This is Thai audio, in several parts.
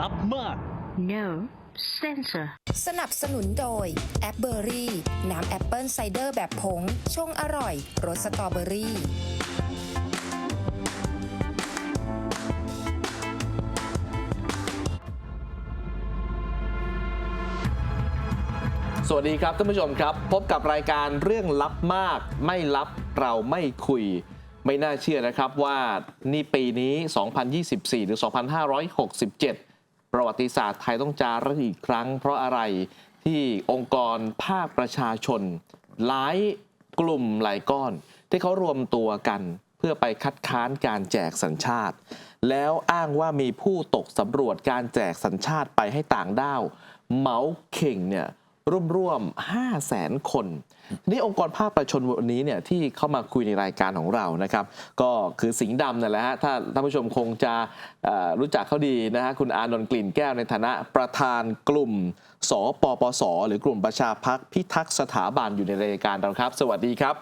ลับมาก No censor. สนับสนุนโดยแอปเบอรี่ น้ำแอปเปิลไซเดอร์แบบผง ชงอร่อย รสสตรอเบอรี่สวัสดีครับท่านผู้ชมครับ พบกับรายการเรื่องลับมาก ไม่ลับเราไม่คุย ไม่น่าเชื่อนะครับว่านี่ปีนี้ 2024 หรือ 2567 ประวัติศาสตร์ไทยต้องจารึกอีกครั้ง เพราะอะไรที่องค์กรภาคประชาชน หลายกลุ่มหลายก้อน ที่เขารวมตัวกันเพื่อไปคัดค้านการแจกสัญชาติ แล้วอ้างว่ามีผู้ตกสำรวจการแจกสัญชาติไปให้ต่างด้าวเหมาเข่งเนี่ย ร่วมๆ5 0 0แสนคนทีนี่องค์กรภาคประชาชนวันนี้เนี่ยที่เข้ามาคุยในรายการของเรานะครับ ก็คือสิงห์ดำนั่นแหละฮะถ้าท่านผู้ชมคงจะเอ่อรู้จักเขาดีนะฮะคุณอานนท์กลิ่นแก้วในฐานะประธานกลุ่ม สปปส หรือกลุ่มประชาพักพิทักษ์สถาบันอยู่ในรายการเราครับ สวัสดีครับ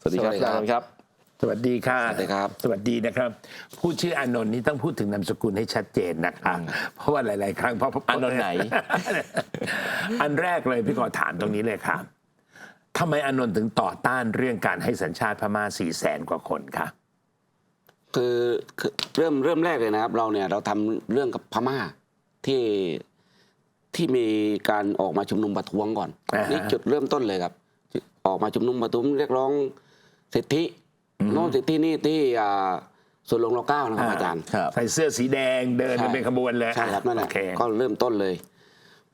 สวัสดีครับสวัสดีครับคุณอานนท์ครับ สวัสดีค่ะ สวัสดีครับ สวัสดีนะครับ ผู้ชื่ออานนท์นี่ต้องพูดถึงนามสกุลให้ชัดเจนนะคะเพราะว่าหลาย ๆ ครั้งเพราะอานนท์ไหน อันแรกเลยพี่ขอถามตรงนี้เลยค่ะทำไมอานนท์ถึงต่อต้านเรื่องการให้สัญชาติพม่าสี่แสนกว่าคนคะคือคือเริ่มเริ่มแรกเลยนะครับ เราเนี่ยเราทำเรื่องกับพม่าที่ที่มีการออกมาชุมนุมประท้วงก่อนอ่าฮะนี่จุดเริ่มต้นเลยครับ ออกมาชุมนุมประท้วงเรียกร้องสิทธิโน้นสิทธินี่ที่อ่าส่วนหลวงรอเก้านะครับอาจารย์ครับใส่เสื้อสีแดงเดินกันใช่เป็นขบวนเลยใช่ครับนั่นแหโอละเคก็เริ่มต้นเลย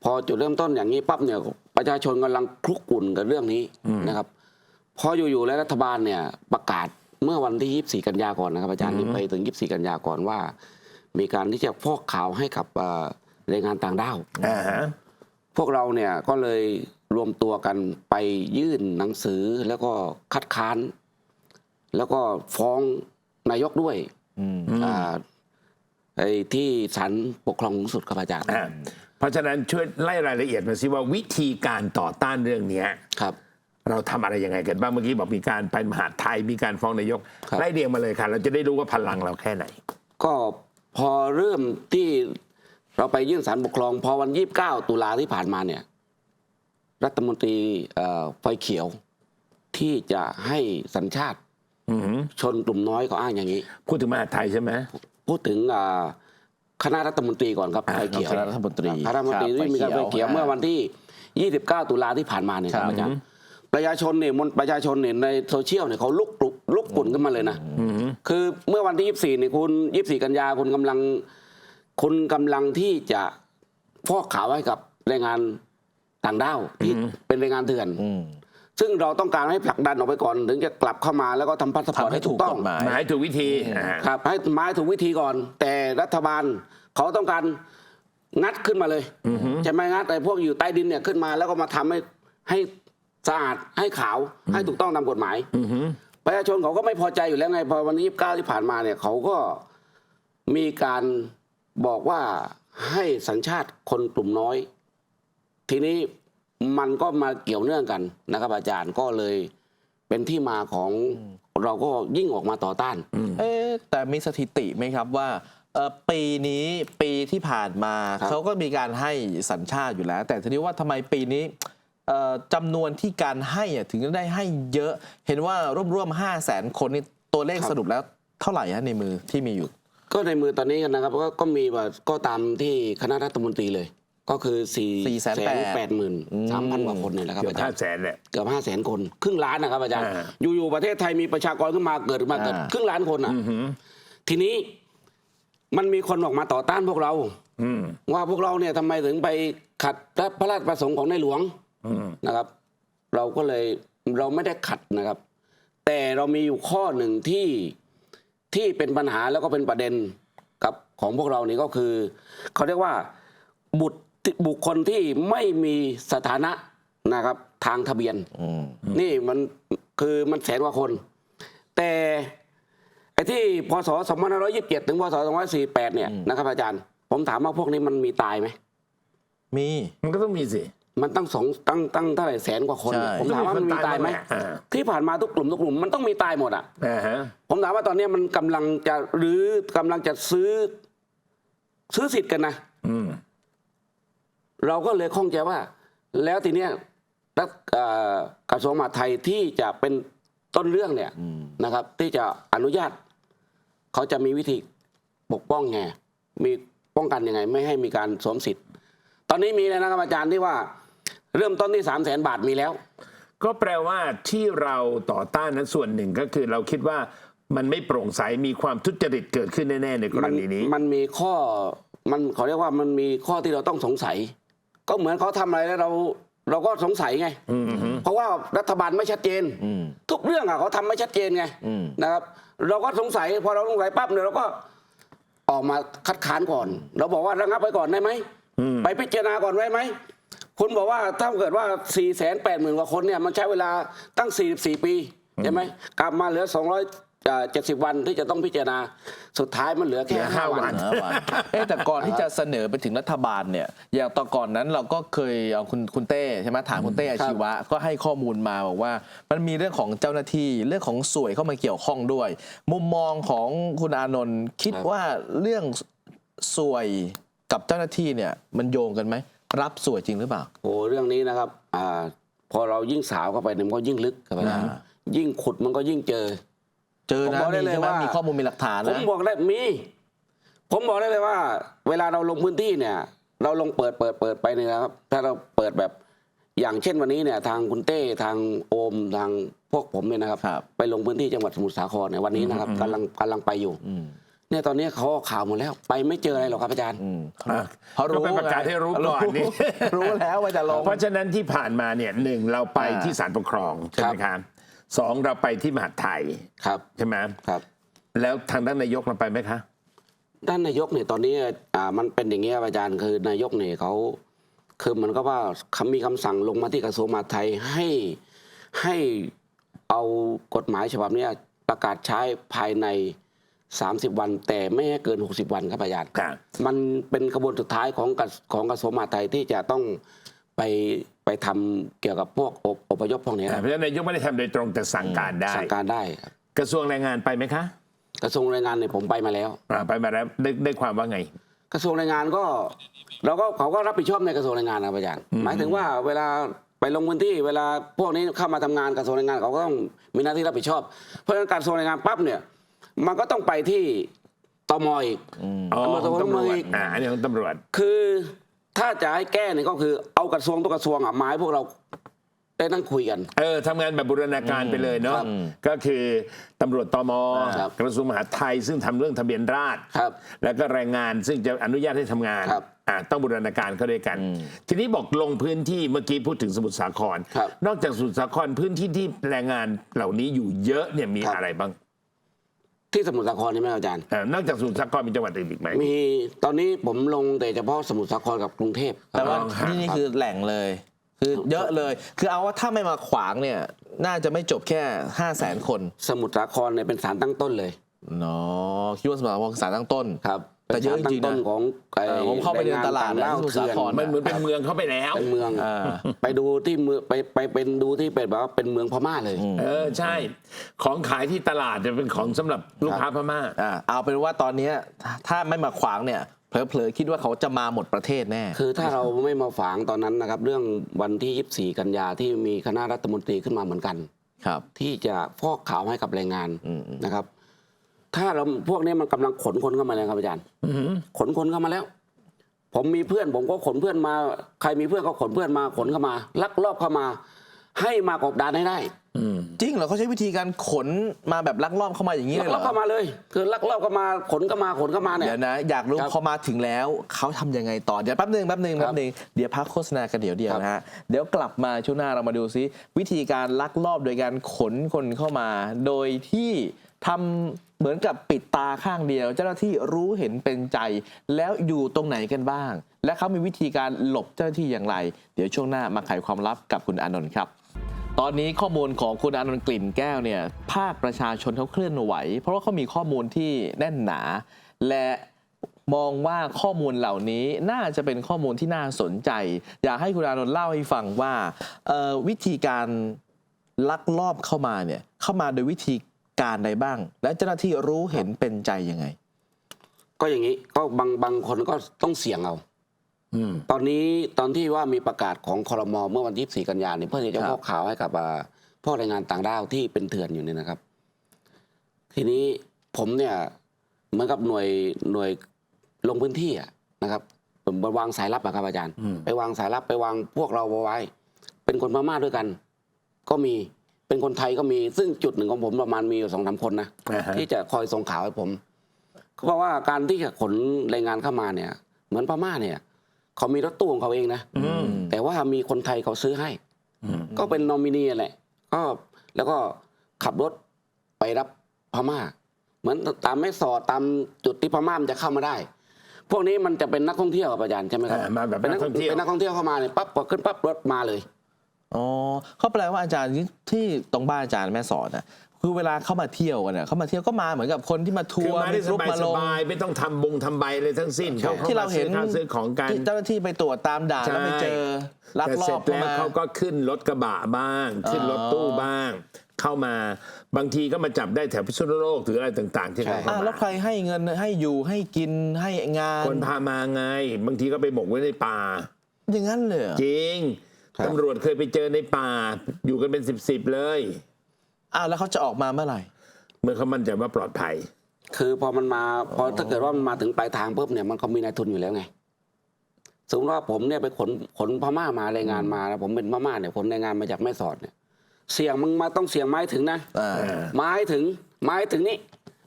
พอจุดเริ่มต้นอย่างนี้ปั๊บเนี่ยประชาชนกำลังคลุกกลุ่นกับเรื่องนี้นะครับพออยู่ๆแล้วรัฐบาลเนี่ยประกาศเมื่อวันที่ 24 กันยาก่อนนะครับอาจารย์นี่ไปถึง 24 กันยาก่อนว่า มีการที่จะฟอกข่าวให้กับเอ่อแรงงานต่างด้าวอ่าฮะพวกเราเนี่ยก็เลยรวมตัวกันไปยื่นหนังสือแล้วก็คัดค้าน แล้วก็ฟ้องนายกด้วยอืมอ่าไอ้ที่ศาลปกครองสูงสุดครับอาจารย์อ่าเพราะฉะนั้นช่วยไล่รายละเอียดมาสิว่าวิธีการต่อต้านเรื่องเนี้ย ครับ เราทำอะไรยังไงกันบ้างเมื่อกี้บอกมีการไปมหาดไทยมีการฟ้องนายก ครับ ไล่เรียงมาเลยค่ะ เราจะได้รู้ว่าพลังเราแค่ไหน ก็พอเริ่มที่เราไปยื่นสารปกครอง พอวัน29ตุลาที่ผ่านมาเนี่ย รัฐมนตรีเอ่อไฟเขียวที่จะให้สัญชาติ อือหือชนกลุ่มน้อยเขาอ้างอย่างนี้ พูดถึงมหาดไทยใช่ไหม พูดถึงอ่าคณะรัฐมนตรีก่อนครับอ่าไฟเขียวคณะรัฐมนตรีคณะรัฐมนตรีครับที่มีการไฟไฟเขีเขียยววเมื่อวันที่ 29 ตุลาที่ผ่านมาเนี่ยครับครับ อาจารย์ประชาชนเนี่ยมนประชาชนเนี่ยในโซเชียลเนี่ยเขาลุกลุกลุกปุ่นขึ้นมาเลยนะอือหือคือเมื่อวันที่ 24เนี่ยคุณ 24 กันยาคุณกำลังคุณกำลังที่จะฟอกขาวให้กับแรงงานต่างด้าวที่เป็นแรงงานเถื่อน อืม ซึ่งเราต้องการให้ผลักดันออกไปก่อน ถึงจะกลับเข้ามาแล้วก็ทำพาสปอร์ตทำให้ให้ถูถูกกต้กองฎหมายหมายถูกวิธีอ่าครับให้ไม้ถูกวิธีก่อน แต่รัฐบาลเขาต้องการงัดขึ้นมาเลยจะไม่งัดไอ้พวกอยู่ใต้ดินเนี่ยขึ้นมา แล้วก็มาทำให้ให้สะอาดให้ขาวให้ถูกต้องตามกฎหมายอือหือประชาชนเขาก็ไม่พอใจอยู่แล้วไงพอวันที่29ที่ผ่านมาเนี่ยเขาก็มีการบอกว่าให้สัญชาติคนกลุ่มน้อย ทีนี้ มันก็มาเกี่ยวเนื่องกันนะครับ อาจารย์ก็เลยเป็นที่มาของเราก็ยิ่งออกมาต่อต้าน เอ๊ะแต่มีสถิติไหมครับว่าเอ่อปีนี้ปีที่ผ่านมาครับ เขาก็มีการให้สัญชาติอยู่แล้ว แต่ทีนี้ว่าทำไมปีนี้เอ่อจำนวนที่การให้อะถึงได้ให้เยอะ เห็นว่าร่วมๆห้าแสนคนนี่ตัวเลขสรุปแล้วเท่าไหร่ฮะในมือที่มีอยู่ ก็ในมือตอนนี้กันนะครับก็ก็มีว่าก็ตามที่คณะรัฐมนตรีเลย ก็คือ4ี่แสนแปดหมื่นสามพันกว่าคนเนี่ยแหละครับเกือบอาจาห้ารย์แสนเนี่ยเกือบห้าแสนคน ครึ่งล้านนะครับอาจารย์ อ่าอยู่ๆประเทศไทยมีประชากรขึ้นมาเกิดมาเกิดอ่า ครึ่งล้านคนอะอือหือทีนี้มันมีคนออกมาต่อต้านพวกเรา อืมว่าพวกเราเนี่ยทำไมถึงไปขัดพระราชประสงค์ของในหลวง อืม นะครับเราก็เลยเราไม่ได้ขัดนะครับ แต่เรามีอยู่ข้อหนึ่งที่ที่เป็นปัญหาแล้วก็เป็นประเด็นกับของพวกเรานี่ก็คือ เขาเรียกว่า บุตร บุคคลที่ไม่มีสถานะนะครับ ทางทะเบียนอืมนี่มันคือมันแสนกว่าคน แต่ไอ้ที่พศ2527 ถึงพศ2548 เนี่ยนะครับอาจารย์ ผมถามว่าพวกนี้มันมีตายไหมมีมันก็ต้องมีสิมันตั้งสองตั้งตั้งเท่าไหร่แสนกว่าคนใช่ผมถามว่ามันมีตายไหมอ่าที่ผ่านมาทุกกลุ่มทุกกลุ่มมันต้องมีตายหมดอะอ่าฮะผมถามว่าตอนนี้มันกำลังจะหรือกำลังจะซื้อ ซื้อสิทธิ์กันนะอืม เราก็เลยข้องใจว่า แล้วทีเนี้ยรัฐเอ่อกระทรวงมหาดไทยที่จะเป็นต้นเรื่องเนี่ยนะครับ ที่จะอนุญาต เขาจะมีวิธีปกป้องไงมีป้องกันยังไง ไม่ให้มีการสวมสิทธิ์ ตอนนี้มีแล้วนะครับอาจารย์ที่ว่า เริ่มต้นที่สามแสนบาทมีแล้ว ก็แปลว่าที่เราต่อต้านนั้นส่วนหนึ่งก็คือเราคิดว่ามันไม่โปร่งใสมีความทุจริตเกิดขึ้นแน่ๆในกรมันณีนี้ มันมีข้อมันเขาเรียกว่ามันมีข้อที่เราต้องสงสัย ก็เหมือนเขาทำอะไรแล้วเราเราก็สงสัยไงอืมฮึเพราะว่ารัฐบาลไม่ชัดเจนอืมทุกเรื่องอะเขาทำไม่ชัดเจนไงอืมนะครับ เราก็สงสัยพอเราสงสัยปั๊บเนี่ยเราก็ออกมาคัดค้านก่อน เราบอกว่าระงับไปก่อนได้ไหมอืมไปพิจารณาก่อนได้ไหมคุณบอกว่าถ้าเกิดว่า 4 8 0 0 0 0 กว่าคนเนี่ยมันใช้เวลาตั้ง 44 ปีใช่ไหมกลับมาเหลือ 270วันที่จะต้องพิจารณาสุดท้ายมันเหลือเหแค่ลือห้า5วัวันนนะว่าเอ๊ะแต่ก่อนที่จะเสนอไปถึงรัฐบาลเนี่ย อย่างตอนก่อนนั้นเราก็เคยเอาคุณคุณเต้ใช่ไหมถามคุณเต้อาชีวะ ก็ให้ข้อมูลมาบอกว่า มันมีเรื่องของเจ้าหน้าที่เรื่องของสวยเข้ามาเกี่ยวข้องด้วย มุมมองของคุณอานนท์คิดครับว่าเรื่องสวยกับเจ้าหน้าที่เนี่ยมันโยงกันไหมรับสวยจริงหรือเปล่าโอ้เรื่องนี้นะครับอ่าพอเรายิ่งสาวเข้าไปเนี่ยมันก็ยิ่งลึกเข้าไปนะอ่ายิ่งขุดมันก็ยิ่งเจอ เจอผมนะบอกได้มีเลยใช่ไหมว่ามี มีข้อมูลมีหลักฐานผมนะบอกได้มี ผมบอกได้เลยว่า เวลาเราลงพื้นที่เนี่ย เราลงเปิดเปิดเปิดไปเนี่ยนะครับ ถ้าเราเปิดแบบอย่างเช่นวันนี้เนี่ย ทางคุณเต้ทางโอมทางพวกผมเนี่ยนะครับ ครับ ไปลงพื้นที่จังหวัดสมุทรสาครในยวันนี้นะครับกำลังกำลังไปอยู่ อืมเนี่ยตอนนี้เขาเอาข่าวหมดแล้ว ไปไม่เจออะไรหรอกครับอาจารย์ อืมอะเขารู้ก็ไปประกาศให้รู้ก่อนนี่ รู้แล้วว่าจะลง เพราะฉะนั้นที่ผ่านมาเนี่ยหนึ่งเราไปอ่า ที่ศาลปกครองใช่ไหมคครัรับบ สองเราไปที่มหาดไทยครับใช่ไหมครับ แล้วทางด้านนายกเราไปไหมคะ ด้านนายกเนี่ยตอนนี้อ่ามันเป็นอย่างนี้ครับอาจารย์คือนายกเนี่ยเขาคือมันก็ว่าคำมีคำสั่งลงมาที่กระทรวงมหาดไทยให้ให้เอากฎหมายฉบับเนี้ยประกาศใช้ภายใน 30 วัน แต่ไม่ให้เกิน 60 วันครับอาจารย์ครับมันเป็นกระบวนสุดท้ายของกระของกระทรวงมหาดไทยที่จะต้องไป ไปทำเกี่ยวกับพวกออพยพพวกนี้อ่านะเพราะฉะนั้นนายกไม่ได้ทำโดยตรงแต่สั่งการได้ สั่งการได้ครับกระทรวงแรงงานไปไหมคะกระทรวงแรงงานเนี่ยผมไปมาแล้ว อ่าไปมาแล้วได้ได้ความว่าไง กระทรวงแรงงานก็เราก็เขาก็รับผิดชอบในกระทรวงแรงงานนะครับอาจารย์หมายถึงว่าเวลาไปลงพื้นที่เวลาพวกนี้เข้ามาทำงานกระทรวงแรงงานเขาก็ต้องมีหน้าที่รับผิดชอบ เพราะฉะนั้นการกระทรวงแรงงานปั๊บเนี่ยมันก็ต้องไปที่ตมอีกอ๋อตำรวจของตำรวจตำรวจอ่าอันนี้ของตำรวจ คือ ถ้าจะให้แก้เนี่ยก็คือเอากระทรวงตัวกระทรวงอะมาให้พวกเราได้นั่งคุยกัน เออทำงานแบบบูรณาการไปเลยเนาะครับก็คือตำรวจตมครับกระทรวงมหาดไทยซึ่งทำเรื่องทะเบียนราษฎรครับแล้วก็แรงงานซึ่งจะอนุญาตให้ทำงานครับอ่าต้องบูรณาการเข้าด้วยกัน ทีนี้บอกลงพื้นที่เมื่อกี้พูดถึงสมุทรสาคร ครับ นอกจากสมุทรสาครพื้นที่ที่แรงงานเหล่านี้อยู่เยอะเนี่ยมีครับอะไรบ้าง ที่สมุทรสาครใช่ไหมอาจารย์เออนอกจากสมุทรสาครมีจังหวัดอื่นอีกไหม มีตอนนี้ผมลงแต่เฉพาะสมุทรสาครกับกรุงเทพแต่ว่าลองหานี่นี่คือแหล่งเลย คือเยอะเลย คือเอาว่าถ้าไม่มาขวางเนี่ย น่าจะไม่จบแค่ห้าแสนคนสมุทรสาครเนี่ยเป็นสารตั้งต้นเลยเนาะคิดว่าสมัครวงสารตั้งต้น ครับ แต่เยอะจริงๆนะป็นสาตั้ต้นของไอ้เออผมเข้าไปเดินตลาดแรงงนนะสมุทรสาครเถื่อนมันเหมือนเป็นเมืองเข้าไปแล้วเป็นเมืองอ่าไปดูที่เมืองไปไปเป็นดูที่เป็นแบบว่าเป็นเมืองพม่าเลย เออใช่ ของขายที่ตลาดจะเป็นของสำหรับลูกค้าพม่าอ่าเอาเป็นว่าตอนเนี้ยถ้าถ้าไม่มาขวางเนี่ยเผลอๆคิดว่าเขาจะมาหมดประเทศแน่ คือถ้าเราไม่มาฝางตอนนั้นนะครับ เรื่องวันที่ 24 กันยาที่มีคณะรัฐมนตรีขึ้นมาเหมือนกัน ครับ ที่จะฟอกข่าวให้กับแรงงานอืมอืมนะครับ ถ้าเราพวกนี้มันกำลังขนคนเข้ามาแล้วครับอาจารย์ขนคนเข้ามาแล้ว ผมมีเพื่อน ผมก็ขนเพื่อนมา ใครมีเพื่อนก็ขนเพื่อนมาขนเข้ามาลักลอบเข้ามา ให้มากบดานให้ได้จริงเหรอเขาใช้วิธีการขนมาแบบลักลอบเข้ามาอย่างนี้ลัเลยเหรกลออบเข้ามาเลย คือลักลอบเข้ามาขนเข้ามาขนเข้ามาเนี่ยเดี๋ยวนะอยากรู้ครับพอมาถึงแล้วเขาทำยังไงต่อเดี๋ยวแป๊บหนึ่งแป๊บหนึ่งครัแป๊บบหนึ่งเดี๋ยวพักโฆษณากันเดี๋ยวเดียวครับนะฮะเดี๋ยวกลับมาช่วงหน้าเรามาดูซิวิธีการลักลอบโดยการขนคนเข้ามา โดยที่ ทำเหมือนกับปิดตาข้างเดียว เจ้าหน้าที่รู้เห็นเป็นใจ แล้วอยู่ตรงไหนกันบ้าง และเขามีวิธีการหลบเจ้าหน้าที่อย่างไร เดี๋ยวช่วงหน้ามาไขความลับกับคุณอนนท์ครับตอนนี้ข้อมูลของคุณอนนท์กลิ่นแก้วเนี่ยภาคประชาชนเขาเคลื่อนไหว เพราะว่าเขามีข้อมูลที่แน่นหนา และมองว่าข้อมูลเหล่านี้น่าจะเป็นข้อมูลที่น่าสนใจ อยากให้คุณอานนท์เล่าให้ฟังว่าวิธีการลักลอบเข้ามาเนี่ยเข้ามาโดยวิธี การใดบ้าง และเจ้าหน้าที่รู้เห็นเป็นใจยังไง ก็อย่างนี้ก็บางบางคนก็ต้องเสี่ยงเอาอืม ตอนนี้ตอนที่ว่ามีประกาศของคอรมอเมื่อวันที่24กันยายนเนี่ยเพื่อที่จะครับมอบข่าวให้กับอ่าพ่อแรงงานต่างด้าวที่เป็นเถื่อนอยู่เนี่ยนะครับ ทีนี้ผมเนี่ยเหมือนกับหน่วยหน่วยลงพื้นที่อะนะครับ ผมไปวางสายลับอะครับอาจารย์ อืม ไปวางสายลับไปวางพวกเราเอาไว้ เป็นคนพม่าด้วยกัน ก็มี เป็นคนไทยก็มีซึ่งจุดหนึ่งของผมประมาณมีอยู่สองสามคนนะอ่าฮะ ที่จะคอยส่งข่าวให้ผมเพราะว่าการที่จะขนแรงงานเข้ามาเนี่ย เหมือนพม่าเนี่ยเขามีรถตู้ของเขาเองนะอืมแต่ว่ามีคนไทยเขาซื้อให้อืมก็เป็นนอมินีแหละก็แล้วก็ขับรถไปรับพม่า เหมือนตามแม่สอดตามจุดที่พม่ามันจะเข้ามาได้ พวกนี้มันจะเป็นนักท่องเที่ยวครับอาจารย์ใช่ไหมครับอ่ามาแบบเป็นนักท่องเที่ยวเป็นนักท่องเที่ยวเข้ามาเนี่ยปั๊บพอขึ้นปั๊บรถมาเลย อ๋อเขาแปลว่าอาจารย์ที่ตรงบ้านอาจารย์แม่สอนน่ะคือเวลาเขามาเที่ยวกันเนี่ยเขามาเที่ยวก็มาเหมือนกับคนที่มาทัคือวร์มาได้สกรุ๊ปบายมาสลงบายไม่ต้องทำบงทำใบเลยทั้งสิ้นเขาเข้าที่เรามาเห็ซื้อนข้าวซื้อของกันที่เจ้าหน้าที่ไปตรวจตามด่านแล้วไปเจอลักแต่ลเสร็อจบเข้าแล้วมาเขาก็ขึ้นรถกระบะบ้าง ขึ้นรถตู้บ้าง เข้ามาบางทีก็มาจับได้แถวพิษณุโลกหรืออะไรต่าง ๆ ที่เขาใช่เข้าอ่ามาแล้วใครให้เงินให้อยู่ให้กินให้งานคนพามาไง บางทีก็ไปหมกไว้ในป่า อย่างนั้นเลยเหรอจริงครับ ตำรวจเคยไปเจอในป่า อยู่กันเป็นสิบสิบๆเลย อ้าวแล้วเขาจะออกมาเมื่อไหร่ เมื่อเขามั่นใจว่าปลอดภัย คือพอมันมาพอถ้าเกิดว่ามันมาถึงปลายทางปุ๊บเนี่ยมันก็มีนายทุนอยู่แล้วไงสมมติว่าผมเนี่ยไปขนขนพม่ามาแรงงานมาแล้วผมเป็นพม่าเนี่ยขนแรงงานมาจากแม่สอดเนี่ย เสี่ยงมึงมาต้องเสี่ยงไม้ถึงนะอ่าไม้ถึงไม้ถึงนี่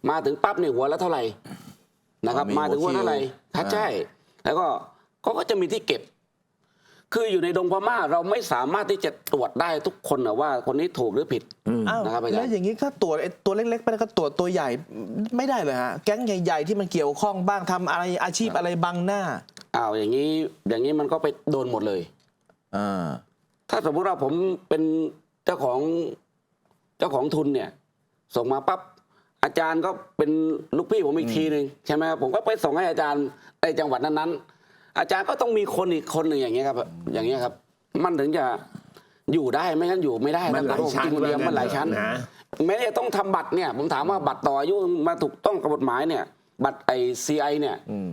มาถึงปั๊บเนี่ยหัวละเท่าไหร่นะครับอ๋อมีมาถึงหัวเท่าไหร่หัวคิวถ้าอ่าใช่แล้วก็เขาก็จะมีที่เก็บ คืออยู่ในดงพม่าเราไม่สามารถที่จะตรวจได้ทุกคนนะว่าคนนี้ถูกหรือผิด อ้าวนะครับอาจารย์ แล้วอย่างนี้ถ้าตรวจไอ้ตัวเล็กๆไปแล้วก็ตรวจตัวใหญ่ไม่ได้เลยฮะ แก๊งใหญ่ๆที่มันเกี่ยวข้องบ้างทำอะไรอาชีพอะไรบังหน้าอ้าวอย่างนี้อย่างนี้มันก็ไปโดนหมดเลย อ่าถ้าสมมติว่าผมเป็นเจ้าของเจ้าของทุนเนี่ย ส่งมาปั๊บอาจารย์ก็เป็นลูกพี่ผมอีกทีหนึ่งใช่ไหมครับผมก็ไปส่งให้อาจารย์ในจังหวัดนั้นๆ อาจารย์ก็ต้องมีคนอีกคนหนึ่งอย่างเงี้ยครับ อย่างเงี้ยครับ มันถึงจะอยู่ได้ไม่งั้นอยู่ไม่ได้มันหลายครับชั้นจริงๆเรียนมันหลายชั้นนะแม้จะต้องทำบัตรเนี่ย ผมถามว่าบัตรต่ออายุมาถูกต้องกับกฎหมายเนี่ย บัตรไอซีไอเนี่ยอืม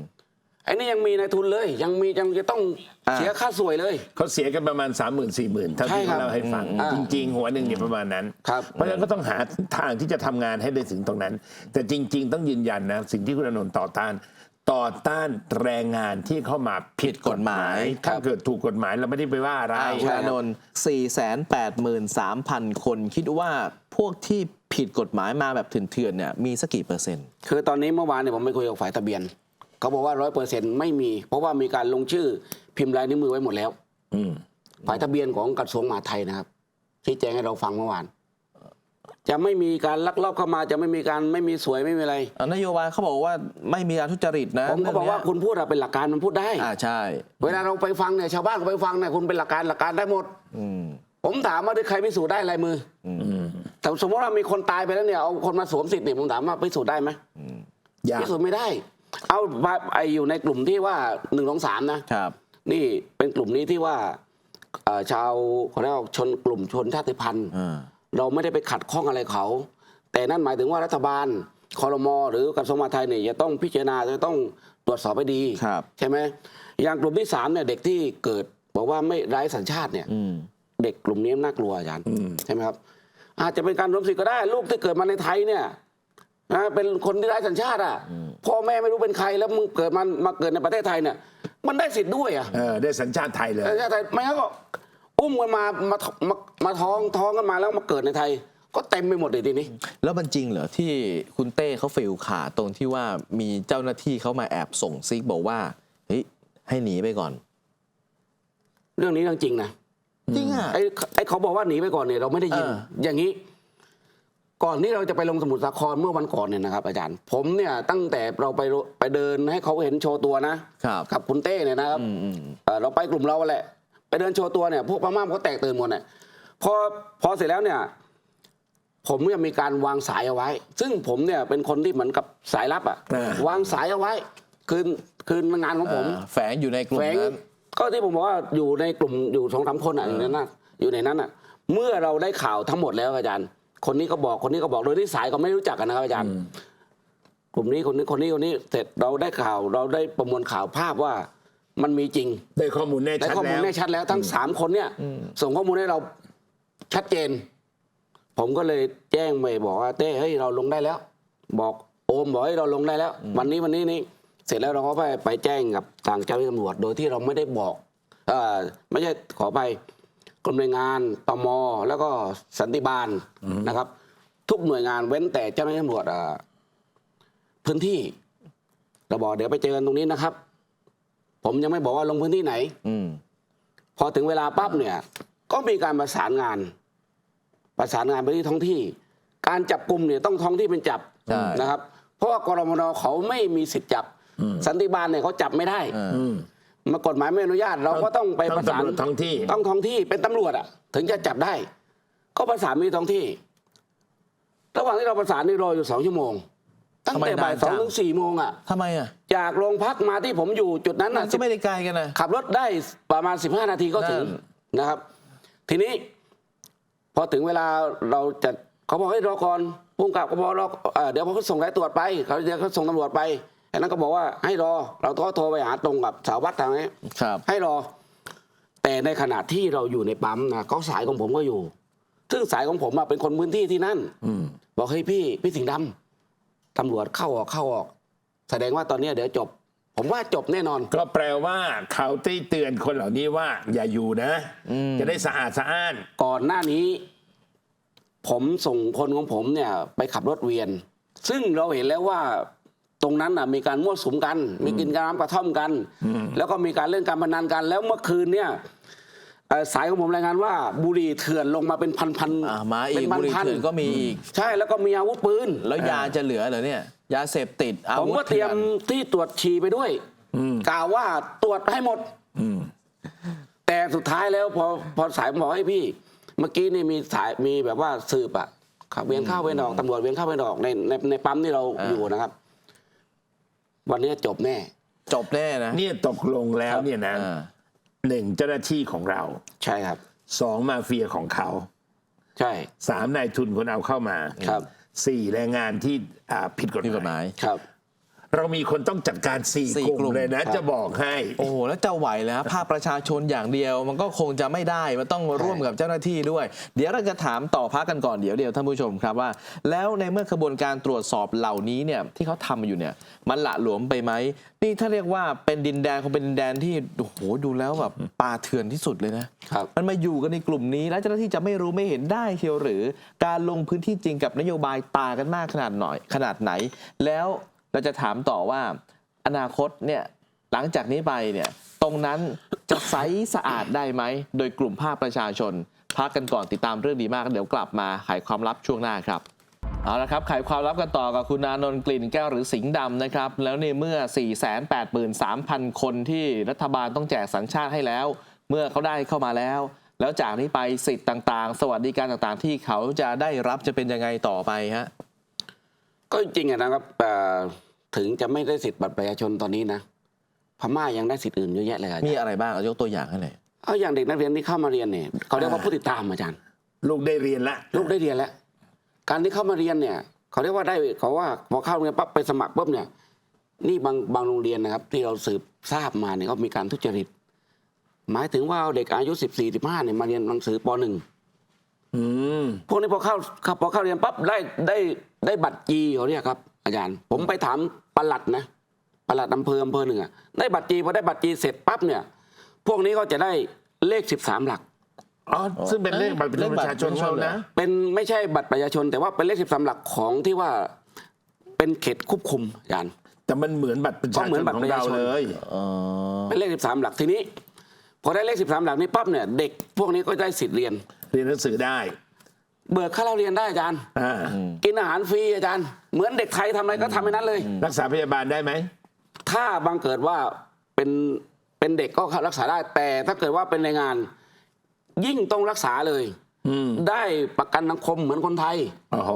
ไอ้นี่ยังมีนายทุนเลย ยังมียังจะต้องอ่าเสียค่าสวยเลย เขาเสียกันประมาณ 3 0 0 0 0 4 0 0 0 0เท่าใช่ที่ครับเขาเล่าให้ฟังอ่าจริง ๆ หัวหนึ่งเนี่ยประมาณนั้นครับเพราะฉะนั้นก็ต้องหาทางที่จะทำงานให้ได้ถึงตรงนั้น แต่จริง ๆ ต้องยืนยันนะ สิ่งที่คุณอานนท์ต่อต้าน ต่อต้านแรงงานที่เข้ามาผิดกฎหมาย ครัถ้าบเกิดถูกกฎหมายเราไม่ได้ไปว่าอะไร อ่าคุณอานนท์483,000 คน คิดว่าพวกที่ผิดกฎหมายมาแบบเถื่อนๆเนี่ยมีสักกี่เปอร์เซ็นต์ คือตอนนี้เมื่อวานเนี่ยผมไปคุยกับฝ่ายทะเบียน เขาบอกว่าร้อยเปอร์เซ็นต์ไม่มี เพราะว่ามีการลงชื่อพิมพ์ลายนิ้วมือไว้หมดแล้ว อืม ฝ่ายทะเบียนของกระทรวงมหาดไทยนะครับชี้แจงให้เราฟังเมื่อวาน จะไม่มีการลักลอบเข้ามาจะไม่มีการไม่มีสวยไม่มีอะไรอ่านโยบายเขาบอกว่าไม่มีการทุจริตนะผมก็บอกว่าเรื่งเนี้ยคุณพูดอะเป็นหลักการมันพูดได้ อ่าใช่ เวลาเราไปฟังเนี่ยชาวบ้านก็ไปฟังเนี่ยคุณเป็นหลักการหลักการได้หมด อืมผมถามว่าใครพิสูจน์ได้ลายมืออแต่สมมติว่ามีคนตายไปแล้วเนี่ยเอาคนมาสวมสิทธิ์เนี่ยผมถามว่าพิสูจน์ได้ไหมยากพิสูจน์ไม่ได้ เอาไออยู่ในกลุ่มที่ว่าหนึ่งสองสามนะครับ นี่เป็นกลุ่มนี้ที่ว่าเอ่อชาวเขาเรียกว่าชนกลุ่มชนชาติพันธุ์อ่า เราไม่ได้ไปขัดข้องอะไรเขา แต่นั่นหมายถึงว่ารัฐบาลคอรมอหรือกระทรวงมหาดไทยเนี่ยจะต้องพิจารณาจะต้องตรวจสอบให้ดีครับใช่ไหมอย่างกลุ่มที่สามเนี่ยเด็กที่เกิดบอกว่าไม่ไร้สัญชาติเนี่ยอืมเด็กกลุ่มนี้น่ากลัวอาจารย์ใช่ไหมครับ อาจจะเป็นการรวมสิทธิ์ก็ได้ ลูกที่เกิดมาในไทยเนี่ยนะเป็นคนที่ไร้สัญชาติอะพ่อแม่ไม่รู้เป็นใครแล้วมึงเกิดมามาเกิดในประเทศไทยเนี่ยมันได้สิทธิ์ด้วยอะเออได้สัญชาติไทยเลยสัญชาติไทยไม่งั้นก็ อุ้มกันมามามามาท้องท้องกันมาแล้วมาเกิดในไทย ก็เต็มไปหมดเลยทีนี้ แล้วมันจริงเหรอที่คุณเต้เขาฟิลขาดตรงที่ว่ามีเจ้าหน้าที่เขามาแอบส่งซิกบอกว่าเฮ้ยให้หนีไปก่อน เรื่องนี้เรื่องจริงนะจริงอะไอ้ไอ้เขาบอกว่าหนีไปก่อนเนี่ยเราไม่ได้ยินเอออย่างนี้ ก่อนที่เราจะไปลงสมุทรสาครเมื่อวันก่อนเนี่ยนะครับ อาจารย์ ผมเนี่ยตั้งแต่เราไปไปเดินให้เขาเห็นโชว์ตัวนะครับ กับคุณเต้เนี่ยนะครับอืมอืมเอ่อเราไปกลุ่มเราแหละ ไปเดินโชว์ตัวเนี่ยพวกพม่ามันก็แตกตื่นหมดเนี่ยพอพอเสร็จแล้วเนี่ย ผมเนี่ยมีการวางสายเอาไว้ ซึ่งผมเนี่ยเป็นคนที่เหมือนกับสายลับอะอ่า วางสายเอาไว้ คืนคืนงานของผม อ่าแฝงอยู่ในกลุ่มแฝงนั้น ก็ที่ผมบอกว่าอยู่ในกลุ่มอยู่สองสามคนอะอยู่ในนั้นน่ะอยู่ในนั้นอะ เมื่อเราได้ข่าวทั้งหมดแล้วอาจารย์ คนนี้ก็บอกคนนี้ก็บอกโดยที่สายก็ไม่รู้จักกันนะครับอาจารย์ กลุ่มนี้คนนี้คนนี้คนนี้เสร็จเราได้ข่าวเราได้ประมวลข่าวภาพว่า มันมีจริงได้ข้อมูลแน่ได้ชัดข้อมูลแล้ว แน่ชัดแล้วทั้งสามคนเนี่ย ส่งข้อมูลให้เราชัดเจน ผมก็เลยแจ้งไปบอกว่าเต้เฮ้ยเราลงได้แล้ว บอกโอมบอกให้เราลงได้แล้ว วันนี้วันนี้นี่เสร็จแล้วเราก็ไปไปแจ้งกับทางเจ้าหน้าที่ตำรวจโดยที่เราไม่ได้บอก เออไม่ใช่ขอไปกรมหน่วยงานตมแล้วก็สันติบาลนะครับ ทุกหน่วยงานเว้นแต่เจ้าหน้าที่ตำรวจอ่าพื้นที่เราบอกเดี๋ยวไปเจอกันตรงนี้นะครับ ผมยังไม่บอกว่าลงพื้นที่ไหน อืม พอถึงเวลาปั๊บเนี่ย ก็มีการประสานงาน ประสานงานไปที่ท้องที่ การจับกลุ่มเนี่ยต้องท้องที่เป็นจับใช่ นะครับ เพราะว่ากรมนเขาไม่มีสิทธิ์จับสันติบาลเนี่ยเขาจับไม่ได้เอออืมมากฎหมายไม่อนุญาต เราก็ต้องไปต้องประสาน ตำรวจท้องที่ ต้องท้องที่เป็นตำรวจอะ ถึงจะจับได้ ก็ประสานไปที่ท้องที่ ระหว่างที่เราประสานนี่รออยู่สองชั่วโมง ตั้งทำไมแต่บ่ายนานสจัองงถึงสี่โมงอะทำไมอะจากโรงพักมาที่ผมอยู่จุดนั้นมัน่ะนก็ไม่ได้ไกลกันนะขับรถได้ประมาณ15นาทีก็ถึงนั่นนะครับ ทีนี้ พอถึงเวลาเราจะเขาบอกให้รอก่อนพุ่งกับก็บอกรอเอ่อเดี๋ยวเขาส่งสายตรวจไปเขาเดี๋ยวเขาส่งตำรวจไปอันนั้นก็บอกว่าให้รอ เราก็โทรไปหาตรงกับสาววัดทางนี้ครับให้รอ แต่ในขณะที่เราอยู่ในปั๊มนะเขาสายของผมก็อยู่ ซึ่งสายของผมอะเป็นคนพื้นที่ที่นั่นอืมบอกเฮ้ยพี่พี่สิงห์ดำ ตำรวจเข้าออกเข้าออก แสดงว่าตอนเนี้ยเดี๋ยวจบ ผมว่าจบแน่นอน ก็แปลว่าเขาได้เตือนคนเหล่านี้ว่า อย่าอยู่นะ จะได้สะอาดสะอ้าน ก่อนหน้านี้ ผมส่งคนของผมเนี่ย ไปขับรถเวียน ซึ่งเราเห็นแล้วว่าตรงนั้นน่ะมีการมั่วสุมกัน มีกินการน้ำกระท่อมกัน แล้วก็มีการเล่นการพนันกัน แล้วเมื่อคืนเนี่ยเอ่อ สายของผมรายงานว่าบุหรี่เถื่อนลงมาเป็นพันๆอ่ามาอีเป็กนบุหรี่พันเถื่อนก็มีอีก ใช่แล้วก็มีอาวุธปืน แล้วยาจะเหลือเหรอเนี่ย ยาเสพติดอาผมวุธก็เตรียมถื่อนที่ตรวจฉี่ไปด้วยกล่าวว่าตรวจให้หมดอืมแต่สุดท้ายแล้วพอพอสายผมบอกให้พี่ เมื่อกี้นี่มีสายมีแบบว่าสืบอะขับเวียนเข้าเวียนออกตำรวจเวียนเข้าเวียนออกในในในปั๊มที่เราอยู่นะครับ วันนี้จบแน่ จบแน่นะเนี่ยตกลงแล้วเนี่ยนะอ่า หนึ่งเจ้าหน้าที่ของเราใช่ครับสองมาเฟียของเขาใช่สามนายทุนคนเอาเข้ามาครับสี่แรงงานที่อ่าผิดกฎมีกฎหหมามายยครับ เรามีคนต้องจัดการสี่สี่กลุ่มกลุ่ม เลยนะครับจะบอกให้ โอ้โหแล้วจะไหวแล้วภาคประชาชนอย่างเดียว มันก็คงจะไม่ได้ มันต้องร่วมกับเจ้าหน้าที่ด้วย เดี๋ยวเราจะถามต่อพักกันก่อนเดี๋ยวเดียวท่านผู้ชมครับว่า แล้วในเมื่อกระบวนการตรวจสอบเหล่านี้เนี่ยที่เขาทำอยู่เนี่ยมันละหลวมไปไหมนี่ถ้าเรียกว่าเป็นดินแดนคงเป็นดินแดนที่โอ้โหดูแล้วแบบป่าเถื่อนที่สุดเลยนะครับ มันมาอยู่กันในกลุ่มนี้แล้วเจ้าหน้าที่จะไม่รู้ไม่เห็นได้เชียวหรือ การลงพื้นที่จริงกับนโยบายต่างกันมากขนาดหน่อยขนาดไหน แล้ว เราจะถามต่อว่าอนาคตเนี่ยหลังจากนี้ไปเนี่ยตรงนั้นจะใสสะอาดได้ไหม โดยกลุ่มภาคประชาชน พักกันก่อนติดตามเรื่องดีมาก เดี๋ยวกลับมาไขความลับช่วงหน้าครับเอาละครับไขความลับกันต่อกับคุณอานนท์กลิ่นแก้วหรือสิงห์ดำนะครับ แล้วในเมื่อ 483,000 คนที่รัฐบาลต้องแจกสัญชาติให้แล้ว เมื่อเขาได้เข้ามาแล้ว แล้วจากนี้ไปสิทธิ์ต่างๆ สวัสดิการต่างๆ ที่เขาจะได้รับจะเป็นยังไงต่อไปฮะ ก็จริงๆอะนะครับเอ่อถึงจะไม่ได้สิทธิ์บัตรประชาชนตอนนี้นะ พม่ายังได้สิทธิ์อื่นเยอะแยะเลยอาจารย์มีอะไรบ้างเอายกตัวอย่างให้หน่อยเอาอย่างเด็กนักเรียนที่เข้ามาเรียนเนี่ยเขาเรียกว่าอ่าผู้ติดตามอาจารย์ ลูกได้เรียนละลูกได้เรียนแล้วการที่เข้ามาเรียนเนี่ย เขาเรียกว่าได้เขาว่าพอเข้าโรงเรียนปั๊บไปสมัครปุ๊บเนี่ย นี่บางบางโรงเรียนนะครับ ที่เราสืบทราบมาเนี่ยเขามีการทุจริต หมายถึงว่าเอาเด็กอายุสิบสี่สิบห้าเนี่ยมาเรียนหนังสือปหนึ่ง อืมพวกนี้พอเข้าครับพอเข้าเรียนปั๊บได้ได้ได้บัตรจีเขาเนี่ยครับ อาจารย์ ผมไปถามปลัดนะปลัดอำเภออำเภอหนึ่งอะได้บัตรจีพอได้บัตรจีเสร็จปั๊บเนี่ย พวกนี้ก็จะได้เลขสิบสามหลักอ๋อซึ่งเป็นเลขบัตรประชาชนเขานะเป็นไม่ใช่บัตรประชาชน แต่ว่าเป็นเลขสิบสามหลักของที่ว่าเป็นเขตควบคุมอาจารย์แต่มันเหมือนบัตรประชาก็เหมืชอนนบัตรของประชาเราชนเลยอ๋อเป็นเลขสิบสามหลักทีนี้ พอได้เลขสิบสามหลักนี้ปั๊บเนี่ย เด็กพวกนี้ก็ได้สิทธิ์เรียน เรียนหนังสือได้ เบิกค่าเล่าเรียนได้อาจารย์ อ่ากินอาหารฟรีอาจารย์ เหมือนเด็กไทยทำอะไรก็ทำไปนั้นเลย รักษาพยาบาลได้ไหม ถ้าบังเกิดว่าเป็นเป็นเด็กก็รักษาได้ แต่ถ้าเกิดว่าเป็นแรงงาน ยิ่งต้องรักษาเลย อืมได้ประกันสังคมเหมือนคนไทย โอ้โห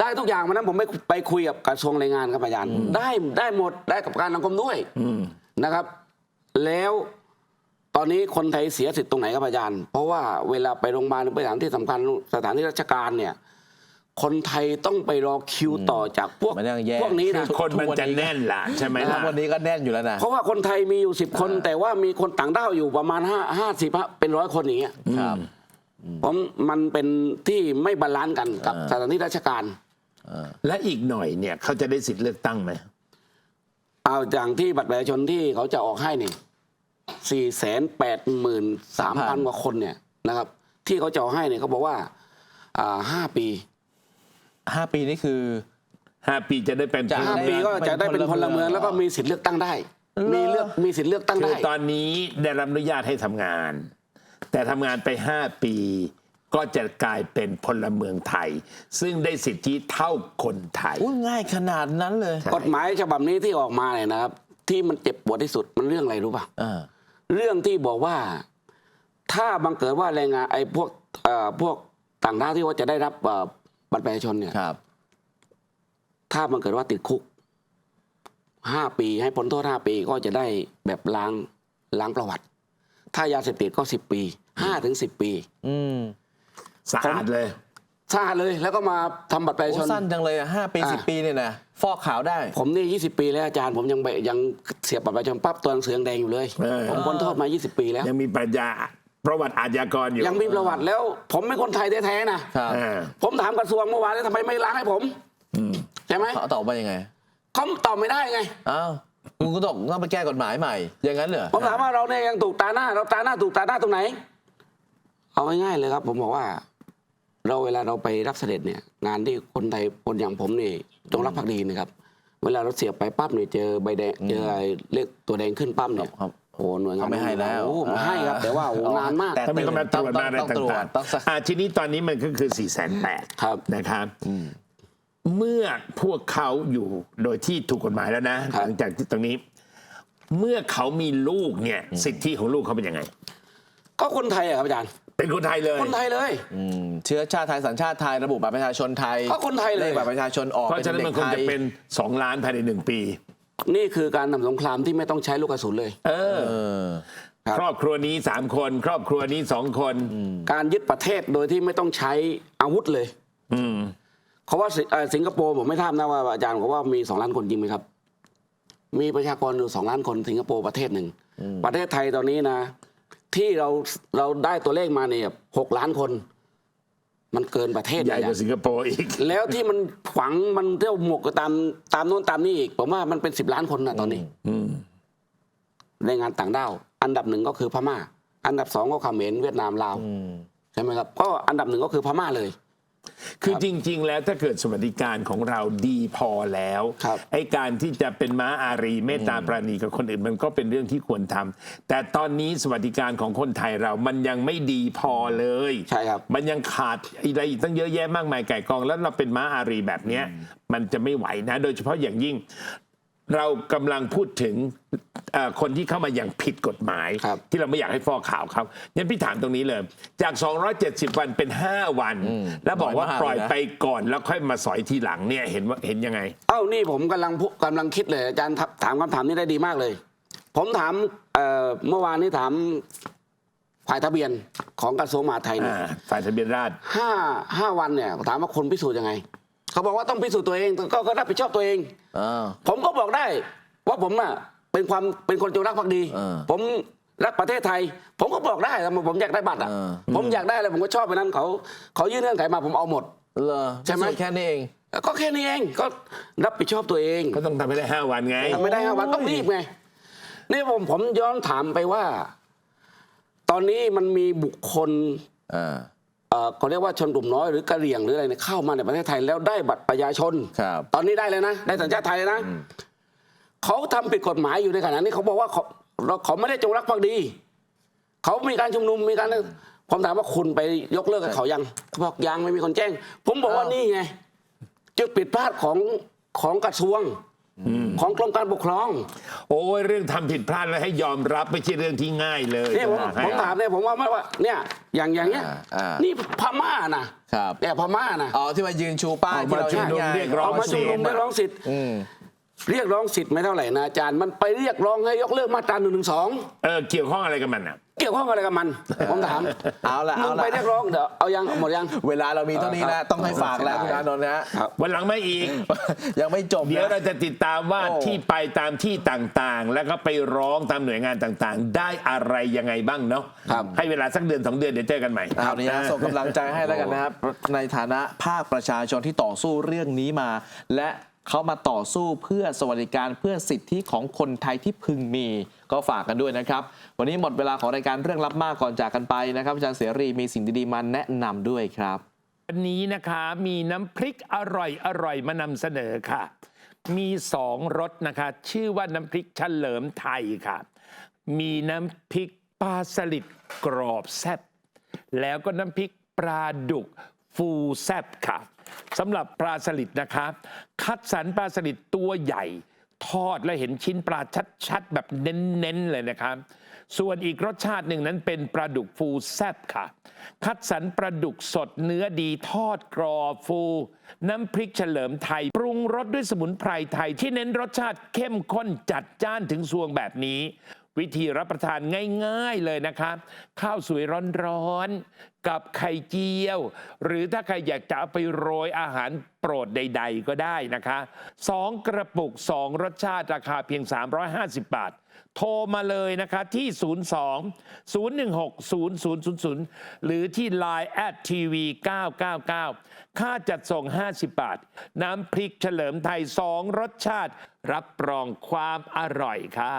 ได้ทุกอย่างวันนั้นผมไปไปคุยกับกระทรวงแรงงานครับอาจารย์ ได้ได้หมดได้กับประการสังคมด้วยอืม นะครับ แล้ว ตอนนี้คนไทยเสียสิทธิ์ตรงไหนครับอาจารย์ เพราะว่าเวลาไปโรงพยาบาลหรือไปสถานที่สำคัญสถานที่ราชการเนี่ย คนไทยต้องไปรอคิวต่อจากพวกมันยังแย่พวกนี้นะคนมันจะแน่นล่ะใช่ไหมล่ะ วันนี้ก็แน่นอยู่แล้วนะ เพราะว่าคนไทยมีอยู่สิบคน แต่ว่ามีคนต่างด้าวอยู่ประมาณห้าห้าสิบเป็นร้อยคนอย่างเงี้ยครับผมมันเป็นที่ไม่บาลานซ์กันกับอ่าสถานที่ราชการและอีกหน่อยเนี่ยเขาจะได้สิทธิ์เลือกตั้งไหมเอาอย่างที่บัตรประชาชนที่เขาจะออกให้นี่ สี่แสนแปดหมื่นสามพันกว่าคนเนี่ยนะครับ ที่เขาจะออกให้เนี่ยเขาบอกว่าอ่าห้าปีห้าปีนี่คือห้าปีจะได้เป็นจะห้าได้ปีก็จะได้เป็นพลเมืองเป็นพลเมืองแล้วก็มีสิทธิ์เลือกตั้งได้ มีเลือกมีสิทธิ์เลือกตั้งคืได้อตอนนี้ได้รับอนุญาตให้ทำงาน แต่ทำงานไปห้าปีก็จะกลายเป็นพลเมืองไทย ซึ่งได้สิทธิเท่าคนไทยอุ้ยง่ายขนาดนั้นเลย กฎหมายฉบับนี้ที่ออกมาเนี่ยนะครับ ที่มันเจ็บปวดที่สุดมันเรื่องอะไรรู้ป่ะอ่าเรื่องที่บอกว่า ถ้าบังเกิดว่าแรงงานไอ้พวกเอ่อพวกต่างด้าวที่ว่าจะได้รับเอ่อบัตรประชาชนเนี่ย ครับ ถ้าบังเกิดว่าติดคุกห้าปีให้พ้นโทษห้าปีก็จะได้แบบล้างล้างประวัติ ถ้ายาเสพติดก็สิบปีห้าถึงสิบปี อืม สะอาดเลย สะอาดเลยแล้วก็มาทำบัตรประชาโอ้ชนสั้นจังเลยอะห้าปีอ่าสิบปีเนี่ยนะฟอกขาวได้ ผมนี่ยี่สิบปีแล้วอาจารย์ผมยังไปยังเสียบบัตรประชาชนปั๊บตัวหนังสือยังแดงอยู่เลย เออ ผมพ้นโทษมา 20 ปีแล้ว ยังมีปรัญญาประวัติอาชญากรอยู่ยังมีประวัติแล้ว ผมเป็นคนไทยแท้ๆนะครับอ่าผมถามกระทรวงเมื่อวานแล้วทำไมไม่ล้างให้ผมอืม ใช่ไหมเขาตอบว่ายังไงเขาตอบไม่ได้ไง อ้าวคุณก็ต้องต้องไปแก้กฎหมายใหม่ อย่างนั้นเหรอ ผมถามว่าเราเนี่ยยังถูกตาหน้า เราตาหน้าถูกตาหน้าตรงไหน เอาง่ายๆเลยครับ ผมบอกว่า เราเวลาเราไปรับเสด็จเนี่ยงานที่คนไทยคนอย่างผมนี่จงรักภักดีนะครับ เวลาเราเสียบไปปั๊บเนี่ยเจอใบแดงเจอไอ้เลขตัวแดงขึ้นปั๊บเนี่ยครับ โอ้หน่วยงานเขาไม่ให้แล้ว โอ้ไม่ให้ครับ แต่ว่าโอ้นานมากแต่ถ้ามีคนมาตรวจมาอะไรต้องตรวต่าจงต้องๆอ่าทีนี้ตอนนี้มันก็คือ4ี่แสนแปดครับนะครับเมื่อพวกเขาอยู่โดยที่ถูกกฎหมายแล้วนะ ครับ หลังจากที่ตรงนี้ เมื่อเขามีลูกเนี่ย สิทธิของลูกเขาเป็นยังไง ก็คนไทยอะครับอาจารย์ เป็นคนไทยเลยคนไทยเลย อืมเชื้อชาติไทยสัญชาติไทยระบุบัตรประชาชนไทยก็คนไทยเลย ขบัตรประชาชนออกเพราะฉะนั้นด็มันกคงไทจะยเป็น 2 ล้านภายในหนึ่งปี นี่คือการนำสงครามที่ไม่ต้องใช้ลูกกระสุนเลย เออ เออ ครับ ครอบครัวนี้สามคน ครอบครัวนี้สองคน การยึดประเทศโดยที่ไม่ต้องใช้อาวุธเลยอืม เขาว่าสิเอ่อสิงคโปร์ผมไม่ทราบนะว่าอาจารย์บอกว่ามีสองล้านคนจริงไหมครับ มีประชากรอยู่สองล้านคนสิงคโปร์ประเทศหนึ่งประเทศไทยตอนนี้นะ ที่เราเราได้ตัวเลขมาเนี่ยหกล้านคน มันเกินประเทศใหญ่เลยกว่าอะสิงคโปร์อีก แล้วที่มันฝังมันเที่ยวหมกตามตามโน้นตามนี่อีกผมว่ามันเป็นสิบล้านคนนะตอนนี้อืมแรงงานต่างด้าวอันดับหนึ่งก็คือพม่า อันดับสองก็เขมรเวียดนามลาวอืมใช่ไหมครับก็อันดับหนึ่งก็คือพม่าเลย คือจริง ๆ แล้วถ้าเกิดสวัสดิการของเราดีพอแล้วครับไอ้การที่จะเป็นม้าอารีเมตตาปราณีกับคนอื่นมันก็เป็นเรื่องที่ควรทำแต่ตอนนี้สวัสดิการของคนไทยเรามันยังไม่ดีพอเลยใช่ครับมันยังขาดอะไรอีกตั้งเยอะแยะมากมายไก่กอง แล้วเราเป็นม้าอารีแบบเนี้ยมันจะไม่ไหวนะ โดยเฉพาะอย่างยิ่ง เรากำลังพูดถึงเอ่อคนที่เข้ามาอย่างผิดกฎหมาย ครับ ที่เราไม่อยากให้ฟอกข่าวครับงั้นพี่ถามตรงนี้เลย จาก 270 วันเป็น 5 วัน แล้วบอกว่าน้อยมากปล่อยเลยนะ ไปก่อนแล้วค่อยมาสอยทีหลังเนี่ยเห็นว่าเห็นยังไง เอ้านี่ผมกำลังพูกำลังคิดเลยอาจารย์ถถามคำถามนี้ได้ดีมากเลย ผมถามเอ่อเมื่อวานนี้ถามฝ่ายทะเบียนของกระทรวงมหาดไทยเนี่ยอ่าฝ่ายทะเบียนราษฎรห้าห้าวันเนี่ย ถามว่าคนพิสูจน์ยังไง เขาบอกว่าต้องพิสูจน์ตัวเองก็ก็รับผิดชอบตัวเองอ้าวผมก็บอกได้ว่าผมน่ะเป็นความเป็นคนจงรักภักดี เออผมรักประเทศไทย ผมก็บอกได้แล้วผมอยากได้บัตรอะเออ ผมอยากได้อะไรผมก็ชอบไปนั้นเขาเขายื่นเงื่อนไขมาผมเอาหมด เหรอใช่ไหมพิสูจน์แค่นี้เอง ก็แค่นี้เองก็รับผิดชอบตัวเองก็ต้องทำให้ได้ 5 วันไง ทำไม่ได้ห้าวันต้องรีบไงนี่ผมผมย้อนถามไปว่า ตอนนี้มันมีบุคคล อ่า เอ่อเขาเรียกว่าชนกลุ่มน้อยหรือกะเหรี่ยงหรืออะไรเนี่ยเข้ามาในประเทศไทยแล้วได้บัตรประชาชน ครับ ตอนนี้ได้เลยนะ ได้สัญชาติไทยเลยนะเขาทำผิดกฎหมายอยู่ในขณะนี้เขาบอกว่าเขาเราเขาไม่ได้จงรักภักดี เขามีการชุมนุมมีการผมถามว่าคุณไปยกเลิกกับเขายังเขาบอกยังไม่มีคนแจ้ง ผมบอกว่าอ้าว นี่ไงจุดผิดพลาดของของกระทรวง ของกรมการปกครองโอ้ยเรื่องทำผิดพลาดแล้วให้ยอมรับไม่ใช่เรื่องที่ง่ายเลยเนี่ยผมจะบอกให้ผมถามเนี่ยผมว่าไม่ว่าเนี่ยอย่างอย่างเนี้ยอ่าอ่านี่พม่านะครับ เนี่ยพม่านะอ๋อที่มายืนชูป้ายออกที่มาเราชุมนุมไงเรียกร้องเอามาชุมนุมเรียกร้องสิทธิ์ อืม เรียกร้องสิทธิ์ไม่เท่าไหร่นะอาจารย์ มันไปเรียกร้องให้ยกเลิกมาตราหนึ่งหนึ่งสองเออเกี่ยวข้องอะไรกับมันอะ เกี่ยวข้องอะไรกับมันผมถามเอาละมึเอางละไปเรียกร้องเดี๋ยวเอายังหมดยัง เวลาเรามีเท่านี้แล้วต้องให้ฝากแล้วคุณอานนท์นะฮะครับวันหลังไม่อีก ยังไม่จบเดี๋ยวนะเราจะติดตามว่าโอ้ ที่ไปตามที่ต่างๆ แล้วก็ไปร้องตามหน่วยงานต่างๆ ได้อะไรยังไงบ้างเนาะครับ ให้เวลาสักเดือนสองเดือนเดี๋ยวเจอกันใหม่ เอาเนี่ยส่งกำลังใจให้แล้วกันนะครับในฐานะภาคประชาชนที่ต่อสู้เรื่องนี้มา และ เขามาต่อสู้เพื่อสวัสดิการเพื่อสิทธิของคนไทยที่พึงมีก็ฝากกันด้วยนะครับ วันนี้หมดเวลาของรายการเรื่องลับมากก่อนจากกันไปนะครับอาจารย์เสรีมีสิ่งดีๆมาแนะนำด้วยครับวันนี้นะคะมีน้ำพริกอร่อยอร่อยมานำเสนอค่ะ มีสองรสนะคะ ชื่อว่าน้ำพริกเฉลิมไทยค่ะ มีน้ำพริกปลาสลิดกรอบแซ่บแล้วก็น้ำพริกปลาดุกฟูแซ่บค่ะ สำหรับปลาสลิดนะคะ คัดสรรปลาสลิดตัวใหญ่ ทอดและเห็นชิ้นปลาชัดๆ แบบเน้นๆ เลยนะครับ ส่วนอีกรสชาติหนึ่งนั้นเป็นปลาดุกฟูแซ่บค่ะ คัดสรรปลาดุกสดเนื้อดีทอดกรอบฟู น้ำพริกเฉลิมไทย ปรุงรสด้วยสมุนไพรไทยที่เน้นรสชาติเข้มข้นจัดจ้านถึงสวงแบบนี้ วิธีรับประทานง่ายๆเลยนะครับข้าวสวยร้อนๆ กับไข่เจียว หรือถ้าใครอยากจะเอาไปโรยอาหารโปรดใดๆก็ได้นะคะสองกระปุก 2 รสชาติราคาเพียง 350 บาท โทรมาเลยนะคะที่ 02 016 0000 หรือที่ Line at tv 999 ค่าจัดส่ง 50 บาท น้ำพริกเฉลิมไทย 2 รสชาติ รับรองความอร่อยค่ะ